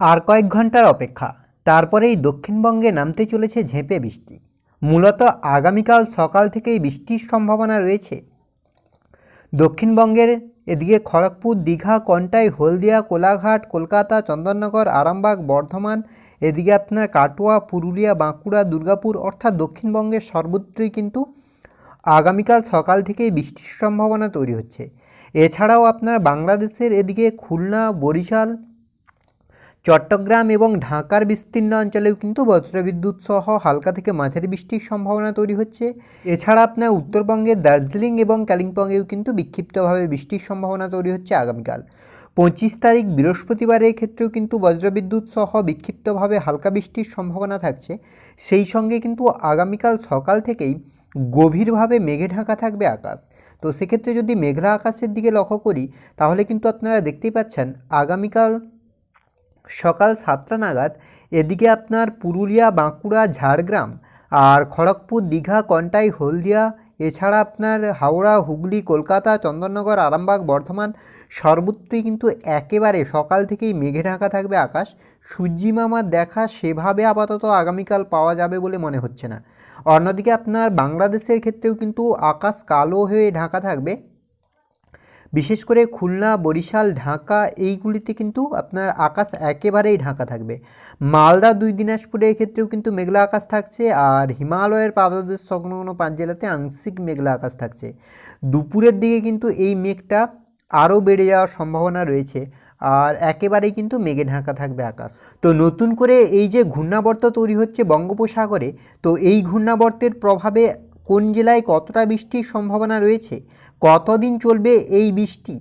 আর কয়েক ঘণ্টার অপেক্ষা। তারপরেই দক্ষিণবঙ্গে নামতে চলেছে ঝেঁপে বৃষ্টি। মূলত আগামীকাল সকাল থেকেই বৃষ্টির সম্ভাবনা রয়েছে। দক্ষিণবঙ্গের এদিকে খড়গপুর, দীঘা, কন্টাই, হলদিয়া, কোলাঘাট, কলকাতা, চন্দননগর, আরামবাগ, বর্ধমান, এদিকে আপনার কাটোয়া, পুরুলিয়া, বাঁকুড়া, দুর্গাপুর অর্থাৎ দক্ষিণবঙ্গের সর্বত্রই কিন্তু আগামীকাল সকাল থেকেই বৃষ্টির সম্ভাবনা তৈরি হচ্ছে। এছাড়াও আপনার বাংলাদেশের এদিকে খুলনা, বরিশাল চট্টগ্রাম এবং ঢাকার বিস্তীর্ণ অঞ্চলেও কিন্তু বজ্রবিদ্যুৎ সহ হালকা থেকে মাঝারি বৃষ্টির সম্ভাবনা তৈরি হচ্ছে। এছাড়া আপনার উত্তরবঙ্গের দার্জিলিং এবং কালিম্পংয়েও কিন্তু বিক্ষিপ্তভাবে বৃষ্টির সম্ভাবনা তৈরি হচ্ছে আগামীকাল। পঁচিশ তারিখ বৃহস্পতিবারের ক্ষেত্রেও কিন্তু বজ্রবিদ্যুৎ সহ বিক্ষিপ্তভাবে হালকা বৃষ্টির সম্ভাবনা থাকছে। সেই সঙ্গে কিন্তু আগামীকাল সকাল থেকেই গভীরভাবে মেঘে ঢাকা থাকবে আকাশ। তো সেক্ষেত্রে যদি মেঘলা আকাশের দিকে লক্ষ্য করি, তাহলে কিন্তু আপনারা দেখতেই পাচ্ছেন আগামীকাল সকাল সাতটা নাগাদ এদিকে আপনার পুরুলিয়া, বাঁকুড়া, ঝাড়গ্রাম আর খড়গপুর, দীঘা, কন্টাই, হলদিয়া, এছাড়া আপনার হাওড়া, হুগলি, কলকাতা, চন্দননগর, আরামবাগ, বর্ধমান সর্বত্রই কিন্তু একেবারে সকাল থেকেই মেঘে ঢাকা থাকবে আকাশ। সূর্যি মামার দেখা সেভাবে আপাতত আগামীকাল পাওয়া যাবে বলে মনে হচ্ছে না। অন্যদিকে আপনার বাংলাদেশের ক্ষেত্রেও কিন্তু আকাশ কালো হয়ে ঢাকা থাকবে। বিশেষ করে খুলনা, বরিশাল, ঢাকা, এইগুলিতে কিন্তু আপনার আকাশ একেবারেই ঢাকা থাকবে। মালদা, দুই দিনাজপুরের ক্ষেত্রেও কিন্তু মেঘলা আকাশ থাকছে আর হিমালয়ের পাদদেশ সংলগ্ন পাঁচ জেলাতে আংশিক মেঘলা আকাশ থাকছে। দুপুরের দিকে কিন্তু এই মেঘটা আরও বেড়ে যাওয়ার সম্ভাবনা রয়েছে আর একেবারেই কিন্তু মেঘে ঢাকা থাকবে আকাশ। তো নতুন করে এই যে ঘূর্ণাবর্ত তৈরি হচ্ছে বঙ্গোপসাগরে, তো এই ঘূর্ণাবর্তের প্রভাবে কোন জেলায় কতটা বৃষ্টির সম্ভাবনা রয়েছে? কতদিন চলবে এই বৃষ্টি?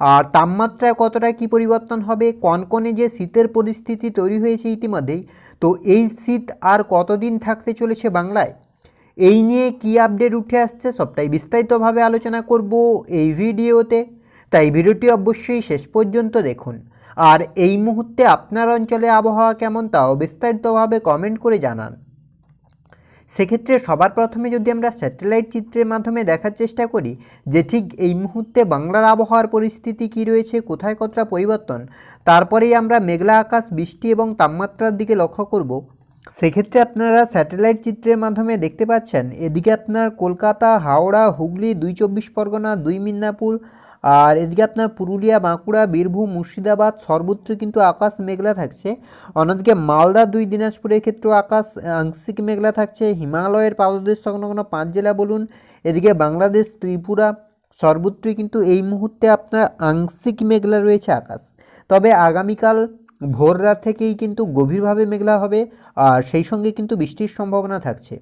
আর তাপমাত্রায় কতটা কি পরিবর্তন হবে? কনকনে যে শীতের পরিস্থিতি তৈরি হয়েছে ইতিমধ্যেই, তো এই শীত আর কতদিন থাকতে চলেছে বাংলায়? এই নিয়ে কি আপডেট উঠে আসছে সবটাই বিস্তারিতভাবে আলোচনা করব এই ভিডিওতে। তাই ভিডিওটি অবশ্যই শেষ পর্যন্ত দেখুন। আর এই মুহূর্তে আপনার অঞ্চলে আবহাওয়া কেমন, তাও বিস্তারিতভাবে কমেন্ট করে জানান। সেক্ষেত্রে সবার প্রথমে যদি আমরা স্যাটেলাইট চিত্রের মাধ্যমে দেখার চেষ্টা করি যে ঠিক এই মুহূর্তে বাংলার আবহাওয়ার পরিস্থিতি কী রয়েছে, কোথায় কতটা পরিবর্তন, তারপরেই আমরা মেঘলা আকাশ, বৃষ্টি এবং তাপমাত্রার দিকে লক্ষ্য করব। সেক্ষেত্রে আপনারা স্যাটেলাইট চিত্রের মাধ্যমে দেখতে পাচ্ছেন, এদিকে আপনার কলকাতা, হাওড়া, হুগলি, দুই চব্বিশ পরগনা, দুই মিদনাপুর আর এদিকে আপনার পুরুলিয়া, বাঁকুড়া, বীরভূম, মুর্শিদাবাদ, সর্বত্র কিন্তু আকাশ মেঘলা থাকছে। অন্যদিকে মালদা, দুই দিনাজপুরের ক্ষেত্রেও আকাশ আংশিক মেঘলা থাকছে। হিমালয়ের পাদদেশ সংলগ্ন পাঁচ জেলা বলুন, এদিকে বাংলাদেশ, ত্রিপুরা, সর্বত্রই কিন্তু এই মুহূর্তে আপনার আংশিক মেঘলা রয়েছে আকাশ। তবে আগামীকাল ভোর রাত থেকেই কিন্তু গভীরভাবে মেঘলা হবে, আর সেই সঙ্গে কিন্তু বৃষ্টির সম্ভাবনা থাকছে।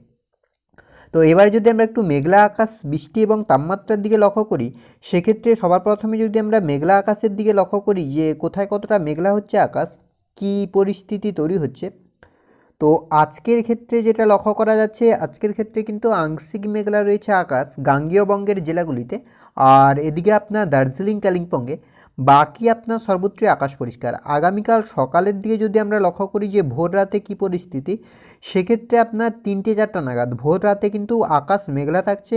তো এবার যদি আমরা একটু মেঘলা আকাশ, বৃষ্টি এবং তাপমাত্রার দিকে লক্ষ্য করি, সেক্ষেত্রে সবার প্রথমে যদি আমরা মেঘলা আকাশের দিকে লক্ষ্য করি যে কোথায় কতটা মেঘলা হচ্ছে আকাশ, কি পরিস্থিতি তৈরি হচ্ছে, তো আজকের ক্ষেত্রে যেটা লক্ষ্য করা যাচ্ছে, আজকের ক্ষেত্রে কিন্তু আংশিক মেঘলা রয়েছে আকাশ গাঙ্গীয় বঙ্গের জেলাগুলিতে। আর এদিকে আপনার দার্জিলিং, কালিম্পংয়ে বাকি আপনার সর্বত্রই আকাশ পরিষ্কার। আগামীকাল সকালের দিকে যদি আমরা লক্ষ্য করি যে ভোর রাতে কী পরিস্থিতি সেক্ষেত্রে আপনার তিনটে চারটা নাগাদ। ভোর রাতে কিন্তু আকাশ মেঘলা থাকছে।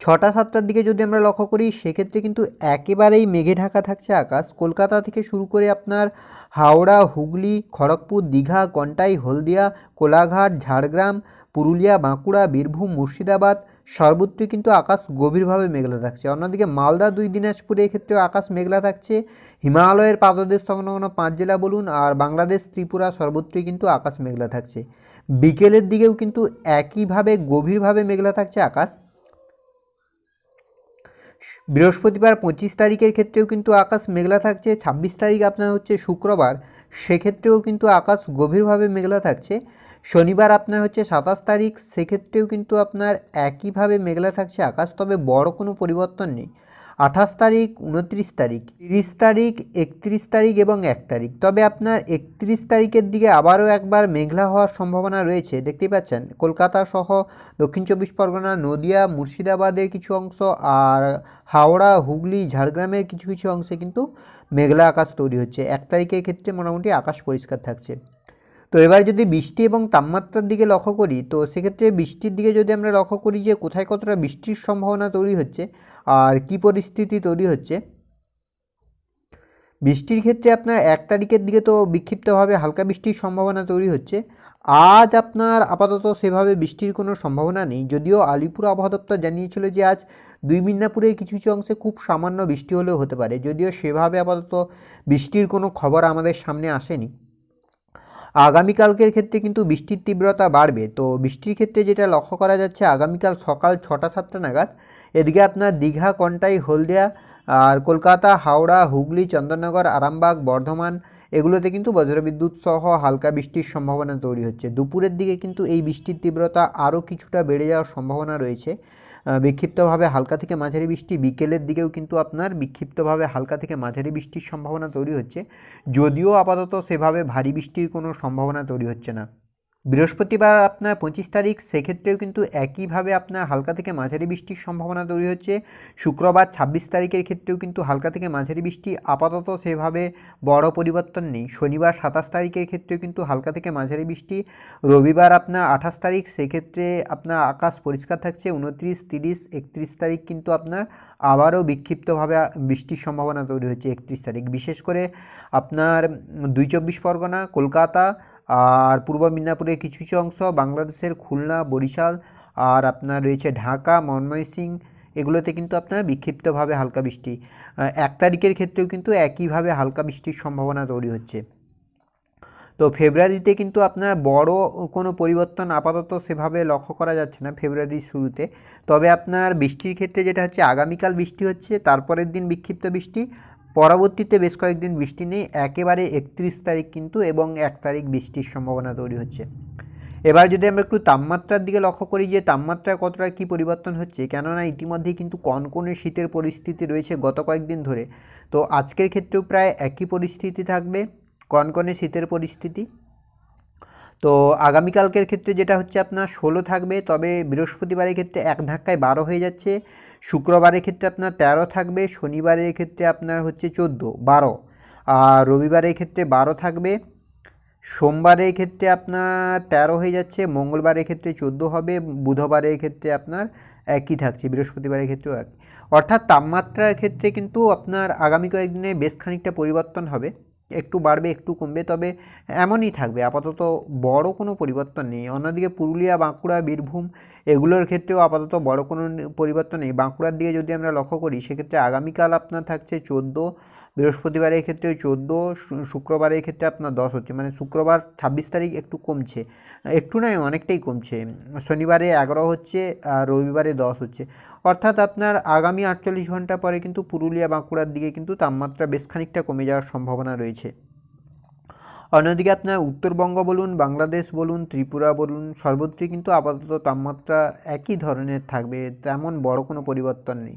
ছটা, সাতটার দিকে যদি আমরা লক্ষ্য করি, সেক্ষেত্রে কিন্তু একেবারেই মেঘে ঢাকা থাকছে আকাশ। কলকাতা থেকে শুরু করে আপনার হাওড়া, হুগলি, খড়গপুর, দীঘা কন্টাই হলদিয়া, কোলাঘাট, ঝাড়গ্রাম, পুরুলিয়া, বাঁকুড়া, বীরভূম, মুর্শিদাবাদ সর্বত্রই কিন্তু আকাশ গভীরভাবে মেঘলা থাকছে। অন্যদিকে মালদা দুই দিনাজপুরের ক্ষেত্রেও আকাশ মেঘলা থাকছে। হিমালয়ের পাদদেশ সংলগ্ন পাঁচ জেলা বলুন আর বাংলাদেশ, ত্রিপুরা সর্বত্রই কিন্তু আকাশ মেঘলা থাকছে। বিকেলের দিকেও কিন্তু একইভাবে গভীরভাবে মেঘলা থাকছে আকাশ। বৃহস্পতিবার পঁচিশ তারিখের ক্ষেত্রেও কিন্তু আকাশ মেঘলা থাকছে। ছাব্বিশ তারিখ আপনার হচ্ছে শুক্রবার। সেক্ষেত্রেও কিন্তু আকাশ গভীরভাবে মেঘলা থাকছে। শনিবার আপনার হচ্ছে সাতাশ তারিখ, সেক্ষেত্রেও কিন্তু আপনার একইভাবে মেঘলা থাকছে আকাশ, তবে বড় কোনো পরিবর্তন নেই। আঠাশ তারিখ, উনত্রিশ তারিখ, তিরিশ তারিখ, একত্রিশ তারিখ এবং এক তারিখ। তবে আপনার একত্রিশ তারিখের দিকে আবারও একবার মেঘলা হওয়ার সম্ভাবনা রয়েছে, দেখতেই পাচ্ছেন। কলকাতা সহ দক্ষিণ চব্বিশ পরগনা, নদিয়া, মুর্শিদাবাদের কিছু অংশ আর হাওড়া, হুগলি, ঝাড়গ্রামের কিছু কিছু অংশে কিন্তু মেঘলা আকাশ তৈরি হচ্ছে। এক তারিখের ক্ষেত্রে মোটামুটি আকাশ পরিষ্কার থাকছে। তো এবার যদি বৃষ্টি এবং তাপমাত্রার দিকে লক্ষ্য করি, তো সেক্ষেত্রে বৃষ্টির দিকে যদি আমরা লক্ষ্য করি যে কোথায় কতটা বৃষ্টির সম্ভাবনা তৈরি হচ্ছে আর কি পরিস্থিতি তৈরি হচ্ছে, বৃষ্টির ক্ষেত্রে আপনার এক তারিখের দিকে তো বিক্ষিপ্তভাবে হালকা বৃষ্টির সম্ভাবনা তৈরি হচ্ছে। আজ আপনার আপাতত সেভাবে বৃষ্টির কোনো সম্ভাবনা নেই। যদিও আলিপুর আবহাওয়া দপ্তর জানিয়েছিল যে আজ দুই মিদনাপুরের কিছু কিছু অংশে খুব সামান্য বৃষ্টি হলেও হতে পারে। যদিও সেভাবে আপাতত বৃষ্টির কোনো খবর আমাদের সামনে আসেনি। আগামীকালকের ক্ষেত্রে কিন্তু বৃষ্টির তীব্রতা বাড়বে। তো বৃষ্টির ক্ষেত্রে যেটা লক্ষ্য করা যাচ্ছে, আগামীকাল সকাল ছটা, সাতটা নাগাদ এদিকে আপনার দীঘা, কন্টাই, হলদিয়া, আর কলকাতা, হাওড়া, হুগলি, চন্দননগর, আরামবাগ, বর্ধমান এগুলোতে কিন্তু বজ্রবিদ্যুৎ সহ হালকা বৃষ্টির সম্ভাবনা তৈরি হচ্ছে। দুপুরের দিকে কিন্তু এই বৃষ্টির তীব্রতা আরও কিছুটা বেড়ে যাওয়ার সম্ভাবনা রয়েছে। বিক্ষিপ্তভাবে হালকা থেকে মাঝারি বৃষ্টি, বিকেলের দিকেও কিন্তু আপনার বিক্ষিপ্তভাবে হালকা থেকে মাঝারি বৃষ্টির সম্ভাবনা তৈরি হচ্ছে। যদিও আপাতত সেভাবে ভারী বৃষ্টির কোনো সম্ভাবনা তৈরি হচ্ছে না। বৃহস্পতিবার আপনার পঁচিশ তারিখ, সেক্ষেত্রেও কিন্তু একইভাবে আপনার হালকা থেকে মাঝারি বৃষ্টির সম্ভাবনা তৈরি হচ্ছে। শুক্রবার ছাব্বিশ তারিখের ক্ষেত্রেও কিন্তু হালকা থেকে মাঝারি বৃষ্টি, আপাতত সেভাবে বড় পরিবর্তন নেই। শনিবার সাতাশ তারিখের ক্ষেত্রেও কিন্তু হালকা থেকে মাঝারি বৃষ্টি, রবিবার আপনার আঠাশ তারিখ, সেক্ষেত্রে আপনার আকাশ পরিষ্কার থাকছে, উনত্রিশ, তিরিশ, একত্রিশ তারিখ কিন্তু আপনার আবারও বিক্ষিপ্তভাবে বৃষ্টির সম্ভাবনা তৈরি হচ্ছে একত্রিশ তারিখ। বিশেষ করে আপনার দুই চব্বিশ পরগনা, কলকাতা আর পূর্ব মিদনাপুরের কিছু কিছু অংশ, বাংলাদেশের খুলনা, বরিশাল আর আপনার রয়েছে ঢাকা ময়মনসিংহ এগুলোতে কিন্তু আপনার বিক্ষিপ্তভাবে হালকা বৃষ্টি। এক তারিখের ক্ষেত্রেও কিন্তু একইভাবে হালকা বৃষ্টির সম্ভাবনা তৈরি হচ্ছে। তো ফেব্রুয়ারিতে কিন্তু আপনার বড় কোনো পরিবর্তন আপাতত সেভাবে লক্ষ্য করা যাচ্ছে না ফেব্রুয়ারির শুরুতে। তবে আপনার বৃষ্টির ক্ষেত্রে যেটা হচ্ছে, আগামীকাল বৃষ্টি হচ্ছে, তারপরের দিন বিক্ষিপ্ত বৃষ্টি পরবর্তীতে বেশ কয়েকদিন বৃষ্টি নেই, একেবারে একত্রিশ তারিখ কিন্তু এবং এক তারিখ বৃষ্টির সম্ভাবনা তৈরি হচ্ছে। এবার যদি আমরা একটু তাপমাত্রার দিকে লক্ষ্য করি যে তাপমাত্রা কতটা কী পরিবর্তন হচ্ছে, কেননা ইতিমধ্যেই কিন্তু কনকনে শীতের পরিস্থিতি রয়েছে গত কয়েকদিন ধরে। তো আজকের ক্ষেত্রেও প্রায় একই পরিস্থিতি থাকবে, কনকনে শীতের পরিস্থিতি। তো আগামীকালকের ক্ষেত্রে যেটা হচ্ছে আপনার ষোলো থাকবে, তবে বৃহস্পতিবারের ক্ষেত্রে এক ধাক্কায় বারো হয়ে যাচ্ছে। শুক্রবারের ক্ষেত্রে আপনার তেরো থাকবে, শনিবারের ক্ষেত্রে আপনার হচ্ছে চোদ্দ, বারো। আর রবিবারের ক্ষেত্রে বারো থাকবে, সোমবারের ক্ষেত্রে আপনার তেরো হয়ে যাচ্ছে, মঙ্গলবারের ক্ষেত্রে চোদ্দ হবে, বুধবারের ক্ষেত্রে আপনার একই থাকছে, বৃহস্পতিবারের ক্ষেত্রেও এক। অর্থাৎ তাপমাত্রার ক্ষেত্রে কিন্তু আপনার আগামী কয়েকদিনে বেশ খানিকটা পরিবর্তন হবে। একটু বাড়বে, একটু কমবে, তবে এমনই থাকবে। আপাতত বড় কোনো পরিবর্তন নেই। অন্যদিকে পুরুলিয়া, বাঁকুড়া, বীরভূম এগুলোর ক্ষেত্রেও আপাতত বড় কোনো পরিবর্তন নেই। বাঁকুড়ার দিকে যদি আমরা লক্ষ্য করি, সেক্ষেত্রে আগামীকাল আপনার থাকছে চোদ্দ বৃহস্পতিবারের ক্ষেত্রে চোদ্দ শুক্রবারের ক্ষেত্রে আপনার দশ হচ্ছে। মানে শুক্রবার ছাব্বিশ তারিখ একটু কমছে। একটু নয়, অনেকটাই কমছে। শনিবারে এগারো হচ্ছে, আর রবিবারে দশ হচ্ছে। অর্থাৎ আপনার আগামী আটচল্লিশ ঘণ্টা পরে কিন্তু পুরুলিয়া বাঁকুড়ার দিকে কিন্তু তাপমাত্রা বেশ খানিকটা কমে যাওয়ার সম্ভাবনা রয়েছে। অন্যদিকে আপনার উত্তরবঙ্গ বলুন, বাংলাদেশ বলুন, ত্রিপুরা বলুন, সর্বত্রই কিন্তু আপাতত তাপমাত্রা একই ধরনের থাকবে। তেমন বড় কোনো পরিবর্তন নেই।